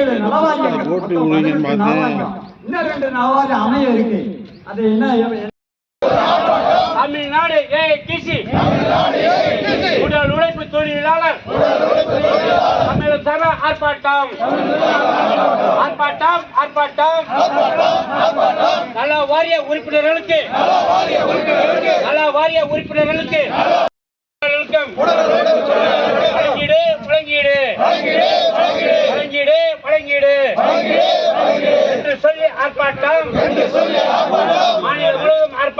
பார்த்து. நலவாரியம். இன்னும் ரெண்டு நலவாரியம் அமைய இருக்கு அது என்ன தமிழ்நாடு ஏஐடிசி உடல் உழைப்பு தொழிலாளர். தமிழக சர ஆர்ப்பாட்டம். ஆர்ப்பாட்டம் ஆர்ப்பாட்டம். நல வாரிய உறுப்பினர்களுக்கு. நல வாரிய உறுப்பினர்களுக்கு வழங்கீடு வழங்கீடு வழங்கீடு வழங்கீடு என்று சொல்லி ஆர்ப்பாட்டம் மாநில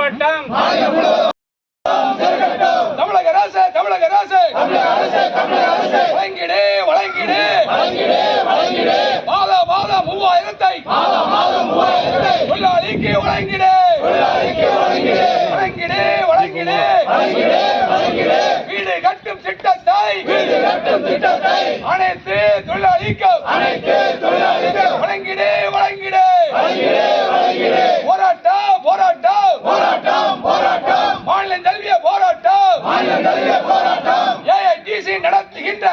முழுவதும் தமிழக அரசு தமிழக அரசு. வழங்கிடு வழங்கிடு. மாத மாதம் மூவாயிரத்தை. தொழிலாளிக்கு வழங்கிடு. வழங்கிடு வழங்கிடு. வீடு கட்டும் திட்டத்தை. அனைத்து தொழிலாளிக்கும். அனைத்து தொழிலாளி நடத்துகின்ற.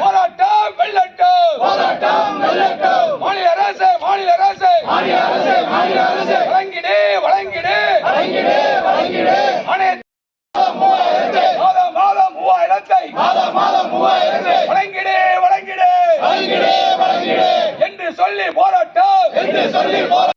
போராட்டம் வெள்ளட்டும் போராட்டம் வெள்ளட்டும் மாநில அரசு மாநில அரசு. மாநில அரசு மாநில அரசு. வழங்கிடு வழங்கிடு. வழங்கிடு வழங்கிடு. மாதம் மாதம் மூவாயிரத்தை. மாதம் மாதம் மூவாயிரத்தை. வழங்கிடு வழங்கிடு. வழங்கிடு வழங்கிடு. என்று சொல்லி போராட்டம். என்று சொல்லி போராட்டம்.